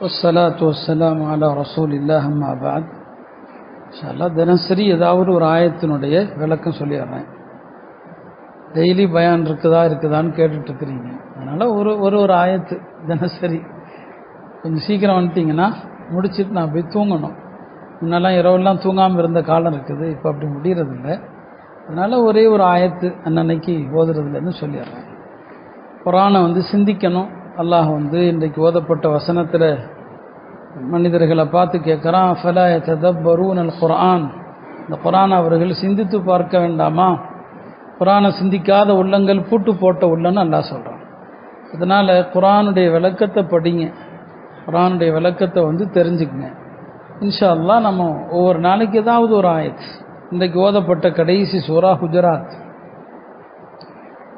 والصلاة والسلام على رسول الله أما بعد இன்ஷால்லா தினசரி ஏதாவது ஒரு ஆயத்தினுடைய விளக்கம் சொல்லிடுறேன் டெய்லி பயான் இருக்குதா இருக்குதான்னு கேட்டுட்டு இருக்கிறீங்க அதனால் ஒரு ஒரு ஒரு ஆயத்து தினசரி கொஞ்சம் சீக்கிரம் வந்துட்டீங்கன்னா முடிச்சிட்டு நான் போய் தூங்கணும் முன்னெல்லாம் இரவெல்லாம் தூங்காமல் இருந்த காலம் இருக்குது இப்போ அப்படி முடியறதில்ல அதனால் ஒரே ஒரு ஆயத்து அன்னன்னைக்கு ஓதுறதுலேருந்து சொல்லிடுறேன் குரானை வந்து சிந்திக்கணும் அல்லாஹ் வந்து இன்றைக்கு ஓதப்பட்ட வசனத்தில் மனிதர்களை பார்த்து கேட்குறான் ஃபலா ததப்பரூன் அல் குரான் இந்த குரான் அவர்கள் சிந்தித்து பார்க்க வேண்டாமா? குரானை சிந்திக்காத உள்ளங்கள் பூட்டு போட்ட உள்ளன்னு அல்லாஹ் சொல்கிறான் அதனால் குரானுடைய விளக்கத்தை படிங்க. குரானுடைய விளக்கத்தை வந்து தெரிஞ்சுக்குங்க. இன்ஷா அல்லாஹ் நம்ம ஒவ்வொரு நாளைக்கு ஏதாவது ஒரு ஆயத்து இன்றைக்கு ஓதப்பட்ட கடைசி சூரா குஜராத்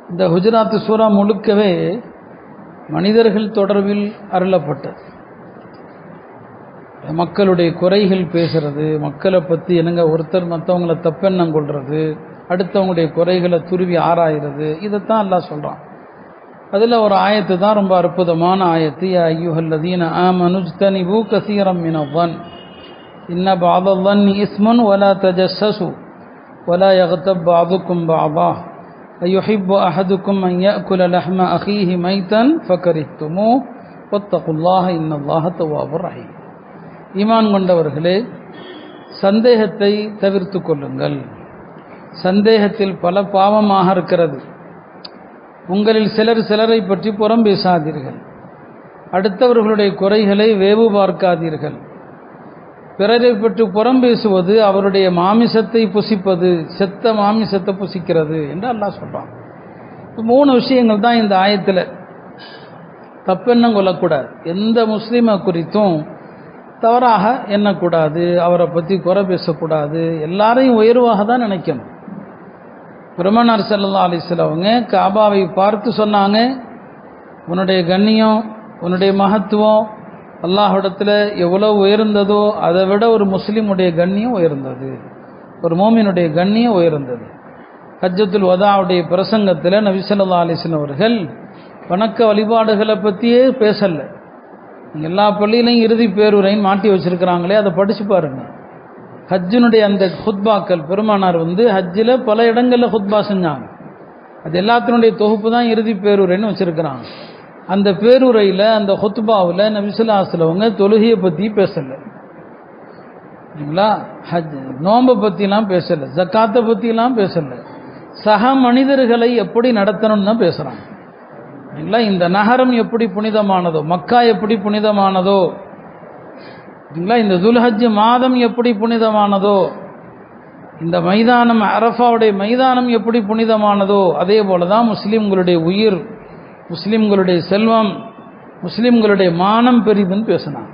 இந்த குஜராத் சூறா முழுக்கவே மனிதர்கள் தொடர்பில் அருளப்பட்டது. மக்களுடைய குறைகள் பேசுறது மக்களை பற்றி என்னங்க ஒருத்தர் மற்றவங்கள தப்பெண்ணம் கொள்வது அடுத்தவங்களுடைய குறைகளை துருவி ஆராயிறது இதைத்தான் எல்லாம் சொல்கிறான் அதில் ஒரு ஆயத்து தான் ரொம்ப அற்புதமான ஆயத்து. ஐயுஹல்லதீன ஆமனுஜ்தனி பூ கசீரம் மினவன் இன்ன பாதல்லன் இஸ்மன் ஒலா தஜஸ்ஸு ஒலா யகத்த பாதுக்கும் பாபா أيحب أحدكم أن يأكل لحم أخيه ميتا فكرهتموه واتقوا الله إن الله تواب رحيم ஈமான் கொண்டவர்களே சந்தேகத்தை தவிர்த்து கொள்ளுங்கள் சந்தேகத்தில் பல பாவமாக இருக்கிறது உங்களில் சிலர் சிலரை பற்றி புறம் பேசாதீர்கள் அடுத்தவர்களுடைய குறைகளை வேவு பார்க்காதீர்கள் பிறரை பற்றி புறம் பேசுவது அவருடைய மாமிசத்தை புசிப்பது செத்த மாமிசத்தை புசிக்கிறது என்று அல்லா சொல்கிறான் மூணு விஷயங்கள் தான் இந்த ஆயத்தில். தப்பெண்ணம் கொள்ளக்கூடாது. எந்த முஸ்லீமை குறித்தும் தவறாக எண்ணக்கூடாது அவரை பற்றி குறை பேசக்கூடாது எல்லாரையும் உயர்வாக தான் நினைக்கணும். பெருமனார் செல்லா அலிஸ்லவங்க காபாவை பார்த்து சொன்னாங்க. உன்னுடைய கண்ணியம் உன்னுடைய மகத்துவம் அல்லாஹிடத்தில் எவ்வளோ உயர்ந்ததோ அதை விட ஒரு முஸ்லீமுடைய கண்ணியம் உயர்ந்தது. ஒரு மோமினுடைய கண்ணியம் உயர்ந்தது. ஹஜ்ஜத்துல் வதாவுடைய பிரசங்கத்தில் நபிசல்லா அலிஸ்லம் அவர்கள் வணக்க வழிபாடுகளை பற்றியே பேசலை. எல்லா பள்ளியிலையும் இறுதி பேருரைன்னு மாட்டி வச்சுருக்கிறாங்களே அதை படித்து பாருங்கள் ஹஜ்ஜினுடைய அந்த ஹுத்பாக்கள் பெருமானார் வந்து ஹஜ்ஜில் பல இடங்களில் ஹுத்பா செஞ்சாங்க. அது எல்லாத்தினுடைய தொகுப்பு தான் இறுதி பேருரைன்னு வச்சுருக்கிறாங்க. அந்த பேருரையில் அந்த ஹொத்துபாவில் நபிசுல்லாஸ்லவங்க தொழுகையை பற்றி பேசலை. சரிங்களா ஹஜ் நோம்பை பற்றிலாம் பேசலை. ஜக்காத்தை பற்றிலாம் பேசலை. சக மனிதர்களை எப்படி நடத்தணும்னு தான் பேசுகிறாங்க இல்லைங்களா? இந்த நகரம் எப்படி புனிதமானதோ மக்கா எப்படி புனிதமானதோ இல்லைங்களா? இந்த துல்ஹஜ் மாதம் எப்படி புனிதமானதோ இந்த மைதானம் அரஃபாவுடைய மைதானம் எப்படி புனிதமானதோ அதே போல தான் முஸ்லீம்களுடைய உயிர் முஸ்லீம்களுடைய செல்வம் முஸ்லீம்களுடைய மானம் பெரிதுன்னு பேசினான்.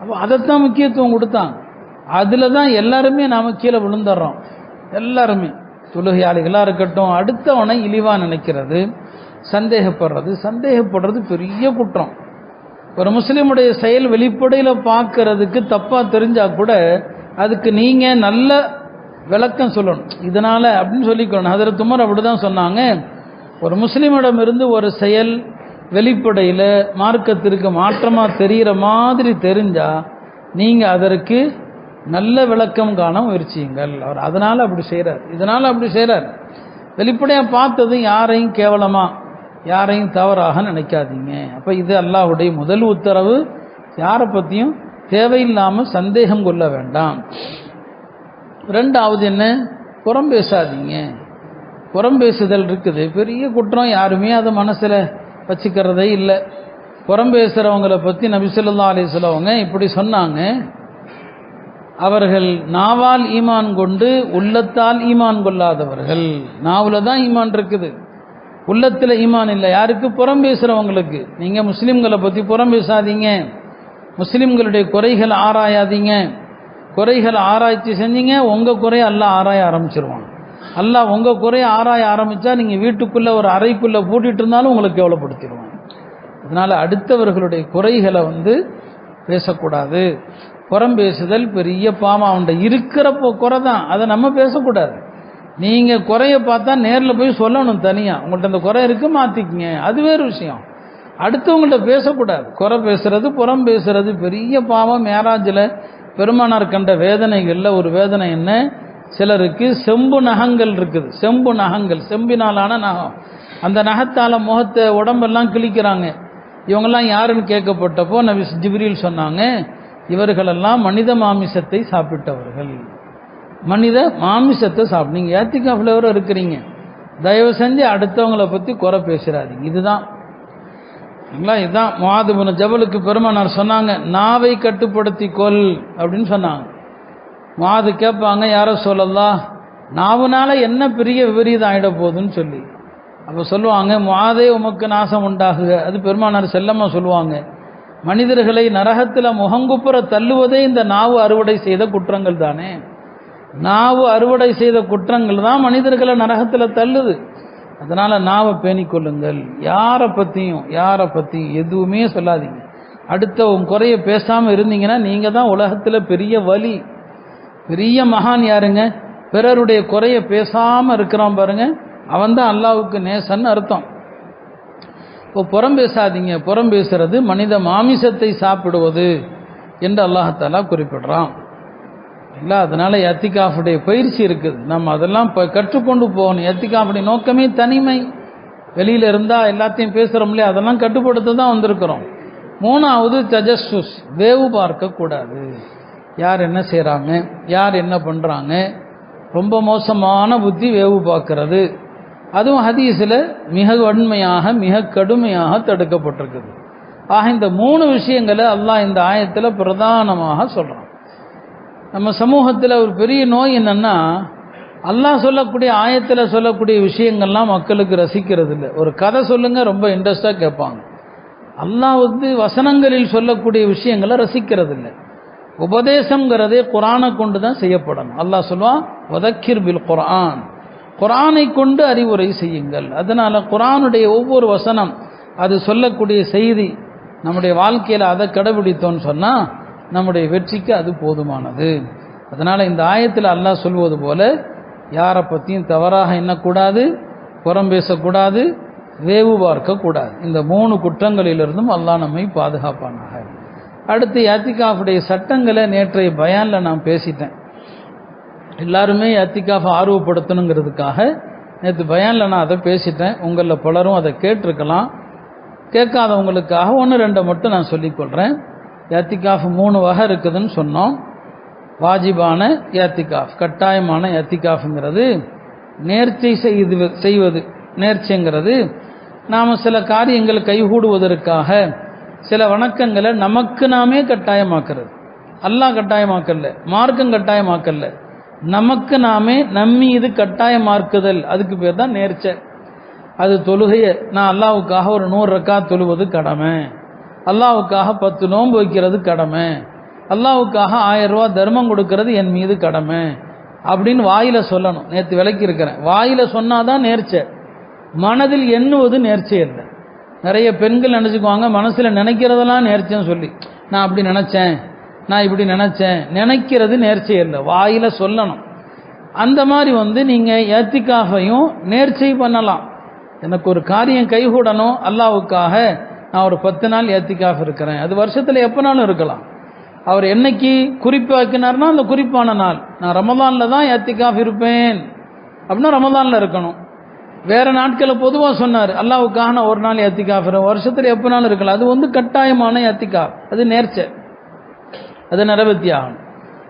அப்போ அதைத்தான் முக்கியத்துவம் கொடுத்தான். அதில் தான் எல்லாருமே நாம் கீழே விழுந்துடுறோம். எல்லாருமே. தொழுகையாளிகளாக இருக்கட்டும் அடுத்தவனை இழிவாக நினைக்கிறது சந்தேகப்படுறது சந்தேகப்படுறது பெரிய குற்றம். ஒரு முஸ்லீமுடைய செயல் வெளிப்படையில் பார்க்கறதுக்கு தப்பாக தெரிஞ்சால் கூட அதுக்கு நீங்கள் நல்ல விளக்கம் சொல்லணும். இதனால் அப்படின்னு சொல்லிக்கணும். அதில் துமர் அப்படி தான் சொன்னாங்க. ஒரு முஸ்லீமிடமிருந்து ஒரு செயல் வெளிப்படையில் மார்க்கத்திற்கு மாற்றமாக தெரிகிற மாதிரி தெரிஞ்சால் நீங்கள் அதற்கு நல்ல விளக்கம் காண முயற்சியுங்கள். அவர் அதனால் அப்படி செய்கிறார் இதனால் அப்படி செய்கிறார் வெளிப்படையாக பார்த்ததும் யாரையும் கேவலமாக யாரையும் தவறாக நினைக்காதீங்க. அப்போ இது அல்லாஹுடைய முதல் உத்தரவு. யாரை பற்றியும் தேவையில்லாமல் சந்தேகம் கொள்ள வேண்டாம். ரெண்டாவது என்ன? புறம் பேசாதீங்க. புறம் பேசுதல் இருக்குது. பெரிய குற்றம் யாருமே அதை மனசில் வச்சுக்கிறதே இல்லை. புறம் பேசுகிறவங்கள பற்றி நபிசல்லா அலிஸ்லவங்க இப்படி சொன்னாங்க. அவர்கள் நாவால் ஈமான் கொண்டு உள்ளத்தால் ஈமான் கொள்ளாதவர்கள். நாவில் தான் ஈமான் இருக்குது. உள்ளத்தில் ஈமான் இல்லை. யாருக்கு? புறம் பேசுகிறவங்களுக்கு நீங்கள் முஸ்லீம்களை பற்றி புறம் பேசாதீங்க. முஸ்லீம்களுடைய குறைகள் ஆராயாதீங்க. குறைகளை ஆராய்ச்சி செஞ்சீங்க. உங்கள் குறையை எல்லாம் ஆராய ஆரம்பிச்சிருவாங்க. அல்லாஹ் உங்கள் குறையை ஆராய ஆரம்பித்தா நீங்கள் வீட்டுக்குள்ளே ஒரு அறைக்குள்ளே பூட்டிகிட்டு இருந்தாலும் உங்களுக்கு கேவலப்படுத்திடுவாங்க. அதனால் அடுத்தவர்களுடைய குறைகளை வந்து பேசக்கூடாது. புறம் பேசுதல் பெரிய பாவம். அவன்கிட்ட இருக்கிறப்போ குறை தான் அதை நம்ம பேசக்கூடாது. நீங்கள் குறைய பார்த்தா நேரில் போய் சொல்லணும் தனியாக உங்கள்கிட்ட அந்த குறை இருக்குது மாற்றிக்கிங்க அது வேறு விஷயம். அடுத்தவங்கள்ட்ட பேசக்கூடாது. குறை பேசுறது புறம் பேசுறது பெரிய பாவம். மேராஜில் பெருமானார் கண்ட வேதனைகளில் ஒரு வேதனை என்ன? சிலருக்கு செம்பு நகங்கள் இருக்குது. செம்பு நகங்கள். செம்பினாலான நகம். அந்த நகத்தால் முகத்தை உடம்பெல்லாம் கிழிக்கிறாங்க. இவங்கெல்லாம் யாருன்னு கேட்கப்பட்டப்போ நபி ஜிப்ரீல் சொன்னாங்க இவர்களெல்லாம் மனித மாமிசத்தை சாப்பிட்டவர்கள். மனித மாமிசத்தை சாப்பிட்டு நீங்கள் ஏத்திக்கா வர இருக்கிறீங்க. தயவு செஞ்சு அடுத்தவங்கள பற்றி குறை பேசுகிறாதீங்க இதுதான். சரிங்களா இதுதான். மாதுபுன ஜபலுக்கு பெருமானார் சொன்னாங்க நாவை கட்டுப்படுத்தி கொள் அப்படின்னு சொன்னாங்க. மாது கேட்பாங்க யாரோ சொல்லலாம் நாவுனால என்ன பெரிய விபரீதம் ஆகிட போகுதுன்னு சொல்லி. அப்போ சொல்லுவாங்க மாதே உமக்கு நாசம் உண்டாகுக. அது பெருமானார் செல்லம்மா சொல்லுவாங்க. மனிதர்களை நரகத்தில் முகங்குப்புற தள்ளுவதே இந்த நாவு அறுவடை செய்த குற்றங்கள் தானே? நாவு அறுவடை செய்த குற்றங்கள் தான் மனிதர்களை நரகத்தில் தள்ளுது. அதனால் நாவை பேணிக் கொள்ளுங்கள் யாரை பற்றியும் யாரை பற்றியும் எதுவுமே சொல்லாதீங்க. அடுத்த உன் குறைய பேசாமல் இருந்தீங்கன்னா நீங்கள் தான் உலகத்தில் பெரிய வலி. பெரிய மகான் யாருங்க? பிறருடைய குறைய பேசாமல் இருக்கிறான் பாருங்க. அவன் தான் அல்லாவுக்கு நேசன் அர்த்தம். இப்போ புறம் பேசாதீங்க. புறம் பேசுறது மனித மாமிசத்தை சாப்பிடுவது என்று அல்லாஹத்தாலா குறிப்பிடுறான். இல்லை அதனால எத்திகாஃபுடைய பயிற்சி இருக்குது. நம்ம அதெல்லாம் இப்போ கற்றுக்கொண்டு போகணும். எத்திகாஃபுடைய நோக்கமே தனிமை. வெளியில இருந்தா எல்லாத்தையும் பேசுகிறோம் அதெல்லாம் கட்டுப்படுத்த தான் வந்திருக்கிறோம். மூணாவது தஜஸ்ஸுஸ். வேவு பார்க்க கூடாது யார் என்ன செய்கிறாங்க யார் என்ன பண்ணுறாங்க ரொம்ப மோசமான புத்தி வேவு பார்க்கறது. அதுவும் ஹதீஸில் மிக வன்மையாக மிக கடுமையாக தடுக்கப்பட்டிருக்குது. ஆக இந்த மூணு விஷயங்களை அல்லாஹ் இந்த ஆயத்தில் பிரதானமாக சொல்கிறான் நம்ம சமூகத்தில் ஒரு பெரிய நோய் என்னென்னா அல்லாஹ் சொல்லக்கூடிய ஆயத்தில் சொல்லக்கூடிய விஷயங்கள்லாம் மக்களுக்கு ரசிக்கிறது இல்லை. ஒரு கதை சொல்லுங்கள் ரொம்ப இன்ட்ரெஸ்டாக கேட்பாங்க. அல்லாஹ் வந்து வசனங்களில் சொல்லக்கூடிய விஷயங்களை ரசிக்கிறது இல்லை. உபதேசங்கிறதே குரானை கொண்டு தான் செய்யப்படணும். அல்லாஹ் சொல்லுவான் வதக்கிர் பில் குரான் குரானை கொண்டு அறிவுரை செய்யுங்கள். அதனால் குரானுடைய ஒவ்வொரு வசனம் அது சொல்லக்கூடிய செய்தி நம்முடைய வாழ்க்கையில் அதை கடைபிடித்தோன்னு சொன்னால் நம்முடைய வெற்றிக்கு அது போதுமானது. அதனால் இந்த ஆயத்தில் அல்லாஹ் சொல்வது போல யாரை பற்றியும் தவறாக எண்ணக்கூடாது புறம் பேசக்கூடாது வேவு பார்க்கக்கூடாது. இந்த மூணு குற்றங்களிலிருந்தும் அல்லாஹ் நம்மை பாதுகாப்பானாக. அடுத்து யாத்திகாஃபுடைய சட்டங்களை நேற்றைய பயானில் நான் பேசிட்டேன். எல்லாருமே யாத்திகாஃப் ஆர்வப்படுத்தணுங்கிறதுக்காக நேற்று பயானில் நான் அதை பேசிட்டேன். உங்களில் பலரும் அதை கேட்டிருக்கலாம். கேட்காதவங்களுக்காக ஒன்று ரெண்டை மட்டும் நான் சொல்லிக்கொள்கிறேன் யாத்திகாஃப் மூணு வகை இருக்குதுன்னு சொன்னோம். வாஜிபான யாத்திகாஃப் கட்டாயமான யாத்திகாஃப்ங்கிறது நேர்ச்சை செய்து செய்வது நேர்ச்சைங்கிறது. நாம் சில காரியங்கள் கைகூடுவதற்காக சில வணக்கங்களை நமக்கு நாமே கட்டாயமாக்குறது. அல்லாஹ் கட்டாயமாக்கல மார்க்கம் கட்டாயமாக்கல. நமக்கு நாமே நம்மீது கட்டாயமாக்குதல். அதுக்கு பேர் தான் நேர்ச்சை அது தொழுகைய நான் அல்லாவுக்காக ஒரு நூறு ரக்கா தொழுவது கடமை. அல்லாவுக்காக பத்து நோன்பு வைக்கிறது கடமை. அல்லாவுக்காக ஆயிரம் ரூபா தர்மம் கொடுக்கறது என் மீது கடமை. அப்படின்னு வாயில சொல்லணும். நேற்று விளக்கி இருக்கிறேன் வாயில சொன்னாதான் நேர்ச்சை மனதில் எண்ணுவது நேர்ச்சை இல்லை. நிறைய பெண்கள் நினச்சிக்குவாங்க மனசில் நினைக்கிறதெல்லாம் நேர்ச்சின்னு சொல்லி. நான் அப்படி நினச்சேன் நான் இப்படி நினச்சேன். நினைக்கிறது நேர்ச்சி இல்லை வாயில் சொல்லணும். அந்த மாதிரி வந்து நீங்கள் ஏத்திக்காஃபையும் நேர்ச்சி பண்ணலாம். எனக்கு ஒரு காரியம் கைகூடணும் அல்லாவுக்காக நான் ஒரு பத்து நாள் ஏத்திக்காஃப் இருக்கிறேன். அது வருஷத்தில் எப்போனாலும் இருக்கலாம். அவர் என்னைக்கு குறிப்பாக்கினார்னா அந்த குறிப்பான நாள். நான் ரமதானில் தான் ஏத்திக்காஃப் இருப்பேன். அப்படின்னா ரமதானில் இருக்கணும். வேற நாட்களை பொதுவாக சொன்னார். அல்லாவுக்காக நான் ஒரு நாள் ஏத்திக்காஃப் வருஷத்தில் எப்போனாலும் இருக்கலாம். அது வந்து கட்டாயமான ஏத்திக்காஃப் அது நேர்ச்சை. அது நிறைவேற்றி ஆகணும்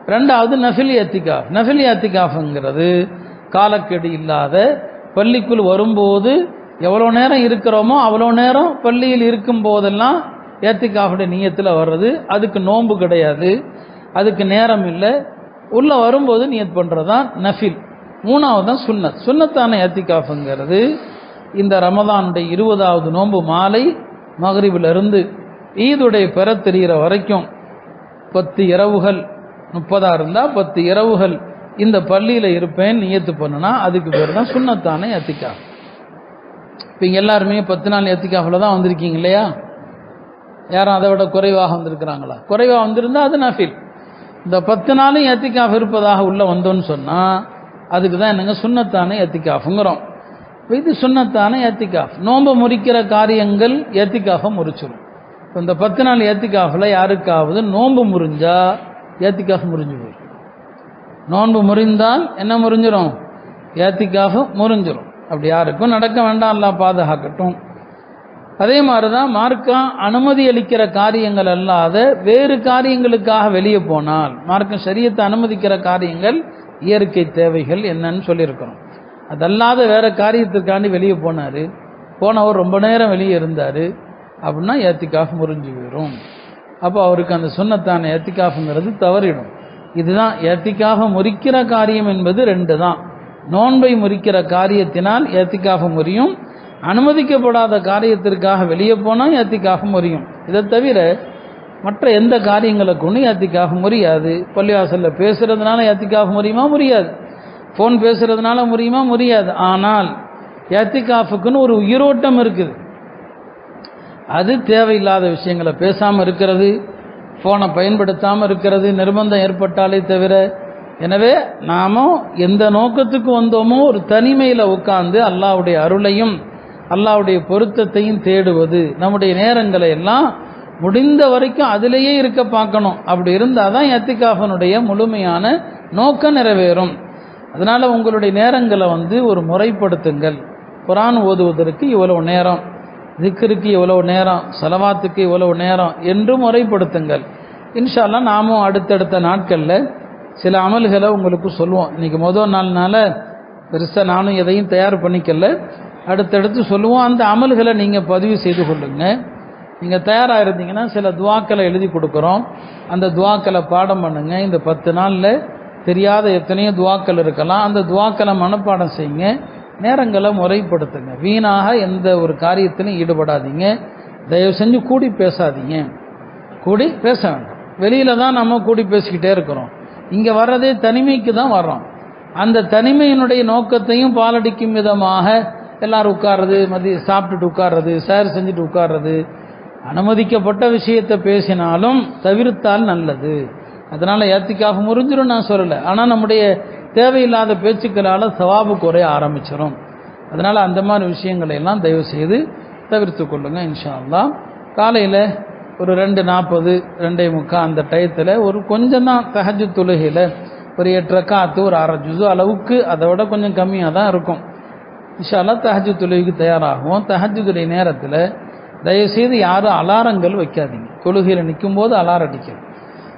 ரெண்டாவது நஃபில் ஏத்திகாஃப். நஃபில் ஏத்திகாஃப்ங்கிறது காலக்கெடு இல்லாத பள்ளிக்குள் வரும்போது எவ்வளோ நேரம் இருக்கிறோமோ அவ்வளோ நேரம் பள்ளியில் இருக்கும் போதெல்லாம் ஏத்திக்காஃபுடைய நீயத்தில் வர்றது. அதுக்கு நோன்பு கிடையாது. அதுக்கு நேரம் இல்லை. உள்ளே வரும்போது நியத் பண்ணுறது தான் நஃபில். மூணாவது தான் சுன்னத். சுன்னத்தான ஏத்திகாஃபுங்கிறது இந்த ரமதானுடைய இருபதாவது நோன்பு மாலை மகரிபிலிருந்து ஈதுடைய பெற தெரிகிற வரைக்கும் பத்து இரவுகள் முப்பதாக இருந்தால் பத்து இரவுகள் இந்த பள்ளியில் இருப்பேன் நியத்து பண்ணுனா அதுக்கு பேர் தான் சுண்ணத்தான எத்திக்கா இப்போ இங்கே எல்லாருமே பத்து நாள் எத்திக்காஃபில் தான் வந்திருக்கீங்க இல்லையா? யாரும் அதை விட குறைவாக வந்திருக்கிறாங்களா? குறைவாக வந்திருந்தால் அது நஃபில். இந்த பத்து நாளும் எத்திக்காஃப் இருப்பதாக உள்ளே வந்தோன்னு சொன்னால் அதுக்கு தான் என்னங்க சுண்ணத்தான எத்திக்காஃபுங்கிறோம் இது சுண்ணத்தான ஏத்திகாஃப் நோன்பை முறிக்கிற காரியங்கள் ஏத்திகாஃபை முறிச்சிடும் இப்போ இந்த பத்து நாள் ஏத்திகாஃபில் யாருக்காவது நோன்பு முறிஞ்சால் ஏத்திக்காஃப் முறிஞ்சு போயிடும் நோன்பு முறிந்தால் என்ன முறிஞ்சிடும் ஏத்திகாஃப் முறிஞ்சிடும் அப்படி யாருக்கும் நடக்க வேண்டாம் எல்லாம் பாதுகாக்கட்டும். அதே மாதிரி தான் மார்க்கம் அனுமதி அளிக்கிற காரியங்கள் அல்லாத வேறு காரியங்களுக்காக வெளியே போனால் மார்க்கம் சரியத்தை அனுமதிக்கிற காரியங்கள் இயற்கை தேவைகள் என்னன்னு சொல்லியிருக்கிறோம். அதல்லாத வேற காரியத்திற்காண்டி வெளியே போனார். போனவர் ரொம்ப நேரம் வெளியே இருந்தார். அப்படின்னா ஏத்திக்காஃப் முறிஞ்சு போயிடும் அப்போ அவருக்கு அந்த சுண்ணத்தான ஏத்திக்காஃப்ங்கிறது தவறிடும். இதுதான் ஏத்திக்காக முறிக்கிற காரியம் என்பது ரெண்டு தான் நோன்பை முறிக்கிற காரியத்தினால் ஏத்திக்காக முறியும். அனுமதிக்கப்படாத காரியத்திற்காக வெளியே போனால் ஏத்திக்காக முறியும். இதை தவிர மற்ற எந்த காரியங்களை கொண்டு ஏத்திக்காக முடியாது பள்ளிவாசலில் பேசுகிறதுனால ஏத்திக்காக முடியுமா முடியாது ஃபோன் பேசுகிறதுனால முடியுமா முடியாது ஆனால் ஏத்திகாஃபுக்குன்னு ஒரு உயிரோட்டம் இருக்குது. அது தேவையில்லாத விஷயங்களை பேசாமல் இருக்கிறது ஃபோனை பயன்படுத்தாமல் இருக்கிறது நிர்பந்தம் ஏற்பட்டாலே தவிர எனவே நாமும் எந்த நோக்கத்துக்கு வந்தோமோ ஒரு தனிமையில் உட்கார்ந்து அல்லாவுடைய அருளையும் அல்லாவுடைய பொருத்தத்தையும் தேடுவது நம்முடைய நேரங்களை எல்லாம் முடிந்த வரைக்கும் அதிலேயே இருக்க பார்க்கணும். அப்படி இருந்தால் தான் எத்திகாஃபனுடைய முழுமையான நோக்கம் நிறைவேறும். அதனால் உங்களுடைய நேரங்களை வந்து ஒரு முறைப்படுத்துங்கள். குரான் ஓதுவதற்கு இவ்வளவு நேரம் திக்கருக்கு இவ்வளவு நேரம் செலவாத்துக்கு இவ்வளவு நேரம் என்று முறைப்படுத்துங்கள். இன்ஷால்லாம் நாமும் அடுத்தடுத்த நாட்களில் சில அமல்களை உங்களுக்கு சொல்லுவோம். இன்னைக்கு முதல் நாள்னால பெருசாக நானும் எதையும் தயார் பண்ணிக்கல. அடுத்தடுத்து சொல்லுவோம். அந்த அமல்களை நீங்கள் பதிவு செய்து கொள்ளுங்கள் நீங்கள் தயாராக இருந்தீங்கன்னா சில துவாக்களை எழுதி கொடுக்குறோம். அந்த துவாக்களை பாடம் பண்ணுங்க. இந்த பத்து நாளில் தெரியாத எத்தனையோ துவாக்கள் இருக்கலாம். அந்த துவாக்களை மனப்பாடம் செய்யுங்க. நேரங்களை முறைப்படுத்துங்க. வீணாக எந்த ஒரு காரியத்திலும் ஈடுபடாதீங்க. தயவு செஞ்சு கூடி பேசாதீங்க. கூடி பேச வேண்டாம். வெளியில் தான் நம்ம கூடி பேசிக்கிட்டே இருக்கிறோம். இங்கே வர்றதே தனிமைக்கு தான் வர்றோம். அந்த தனிமையினுடைய நோக்கத்தையும் பாலடிக்கும் விதமாக எல்லாரும் உட்கார்றது மதிய சாப்பிட்டுட்டு உட்கார்றது சேர் செஞ்சுட்டு உட்கார்றது அனுமதிக்கப்பட்ட விஷயத்தை பேசினாலும் தவிர்த்தால் நல்லது. அதனால ஏத்திக்காக முறிஞ்சிரும் நான் சொல்லலை. ஆனால் நம்முடைய தேவையில்லாத பேச்சுக்களால் சவாபு குறைய ஆரம்பிச்சிடும் அதனால அந்த மாதிரி விஷயங்களை எல்லாம் தயவு செய்து தவிர்த்து கொள்ளுங்க இன்ஷா அல்லா காலையில் ஒரு ரெண்டு நாற்பது ரெண்டே முக்கால் அந்த டயத்தில் ஒரு கொஞ்சம் தான் தஹஜு தொழுகையில் ஒரு எட்டு ரக்காத்து ஒரு அரை ஜுசு அளவுக்கு அதை விட கொஞ்சம் கம்மியாக தான் இருக்கும். இன்ஷால்லா தஹஜு தொழுகைக்கு தயாராகும் தஹஜுடைய நேரத்தில் தயவுசெய்து யாரும் அலாரங்கள் வைக்காதீங்க. தொழுகையில் நிற்கும் போது அலாரம் அடிக்கணும்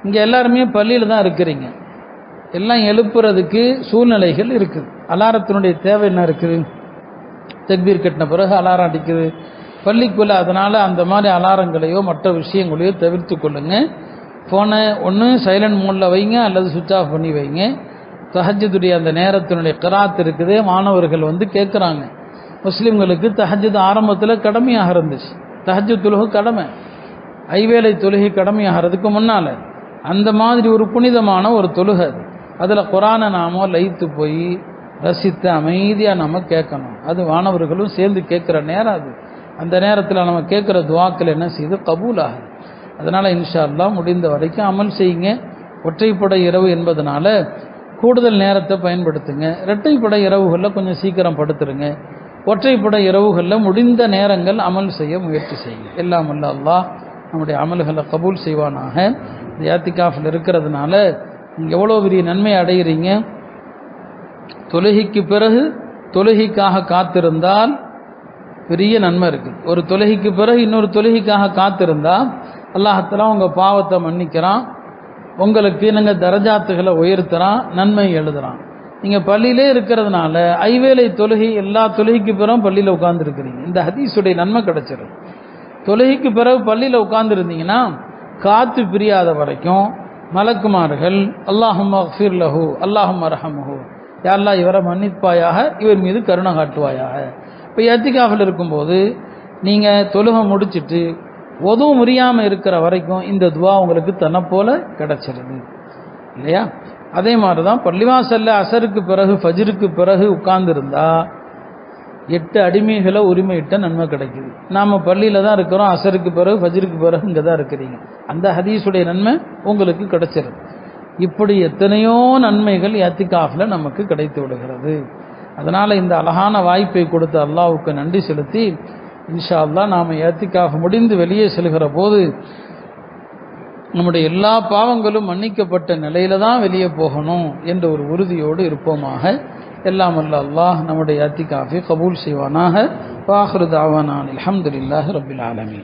இங்கே எல்லாருமே பள்ளியில் தான் இருக்கிறீங்க. எல்லாம் எழுப்புறதுக்கு சூழ்நிலைகள் இருக்குது. அலாரத்தினுடைய தேவை என்ன இருக்குது? தக்பீர் கட்டின பிறகு அலாரம் அடிக்குது. பள்ளிக்குள்ளே அதனால் அந்த மாதிரி அலாரங்களையோ மற்ற விஷயங்களையோ தவிர்த்து கொள்ளுங்க. ஃபோனை ஒன்று சைலண்ட் மோடில் வைங்க அல்லது சுவிட்ச் ஆஃப் பண்ணி வைங்க. தஹஜத்துடைய அந்த நேரத்தினுடைய கராத் இருக்குது. மாணவர்கள் வந்து கேட்குறாங்க முஸ்லீம்களுக்கு தஹஜத் ஆரம்பத்தில் கடமையாக இருந்துச்சு. தஹஜு தொழுகை கடமை. ஐவேளை தொழுகை கடமையாகிறதுக்கு முன்னால் அந்த மாதிரி ஒரு புனிதமான ஒரு தொழுகை அது. அதில் குரானை நாமோ லயித்து போய் ரசித்து அமைதியாக நம்ம கேட்கணும். அது மாணவர்களும் சேர்ந்து கேட்குற நேரம் அது. அந்த நேரத்தில் நம்ம கேட்குற துவாக்கள் என்ன செய்யுது கபூல் ஆகுது அதனால் இன்ஷா முடிந்த வரைக்கும் அமல் செய்யுங்க. ஒற்றைப்படை இரவு என்பதனால கூடுதல் நேரத்தை பயன்படுத்துங்க. இரட்டைப்படை இரவுகளில் கொஞ்சம் சீக்கிரம் படுத்துருங்க. ஒற்றைப்பட இரவுகளில் முடிந்த நேரங்கள் அமல் செய்ய முயற்சி செய்யுங்க. எல்லாம் அல்ல அல்லாஹ் நம்முடைய அமல்களை கபூல் செய்வானாக. இந்த யாத்திகாஃபில் இருக்கிறதுனால நீங்கள் எவ்வளோ பெரிய நன்மை அடைகிறீங்க தொழுகைக்கு பிறகு தொழுகைக்காக காத்திருந்தால் பெரிய நன்மை இருக்குது ஒரு தொழுகைக்கு பிறகு இன்னொரு தொழுகைக்காக காத்திருந்தால் அல்லாஹத்தலா உங்கள் பாவத்தை மன்னிக்கிறான். உங்களுக்கு நீங்கள் தரஜாத்துகளை உயர்த்துறான் நன்மை எழுதுறான். நீங்கள் பள்ளியிலே இருக்கிறதுனால ஐவேளை தொழுகை எல்லா தொழுகைக்கு பிறகு பள்ளியில் உட்காந்துருக்கிறீங்க இந்த ஹதீஸுடைய நன்மை கிடைச்சிடும் தொழுகைக்கு பிறகு பள்ளியில் உட்காந்துருந்தீங்கன்னா காற்று பிரியாத வரைக்கும் மலக்குமார்கள் அல்லாஹும் அஃபீர் லஹு அல்லாஹும் அரஹமுஹு. யாரெல்லாம் இவரை மன்னிப்பாயாக இவர் மீது கருணை காட்டுவாயாக. இப்போ எத்திகாஃபில் இருக்கும்போது நீங்கள் தொழுகை முடிச்சிட்டு உதவும் முறியாமல் இருக்கிற வரைக்கும் இந்த துவா உங்களுக்கு தன்னை போல கிடைச்சிருது. இல்லையா? அதே மாதிரி தான் பள்ளிவாசல்ல அசருக்கு பிறகு ஃபஜ்ருக்கு பிறகு உட்கார்ந்துருந்தா எட்டு அடிமைகளை உரிமையிட்ட நன்மை கிடைக்குது. நாம் பள்ளியில் தான் இருக்கிறோம் அசருக்கு பிறகு ஃபஜ்ருக்கு பிறகு இங்கே தான் இருக்கிறீங்க. அந்த ஹதீஸுடைய நன்மை உங்களுக்கு கிடைச்சிருது. இப்படி எத்தனையோ நன்மைகள் ஏத்திகாஃபில் நமக்கு கிடைத்து விடுகிறது. அதனால் இந்த அழகான வாய்ப்பை கொடுத்த அல்லாவுக்கு நன்றி செலுத்தி இன்ஷா அல்லா நாம் ஏத்திக்காக முடிந்து வெளியே செல்கிற போது நம்முடைய எல்லா பாவங்களும் மன்னிக்கப்பட்ட நிலையில தான் வெளியே போகணும் என்ற ஒரு உறுதியோடு இருப்போமாக. எல்லாம் அல்ல அல்லாஹ் நம்முடைய அத்திகாஃபி கபூல் செய்வானாக. வாஹ்ரு அலமதுல்லாஹ் ரபில் ஆலமி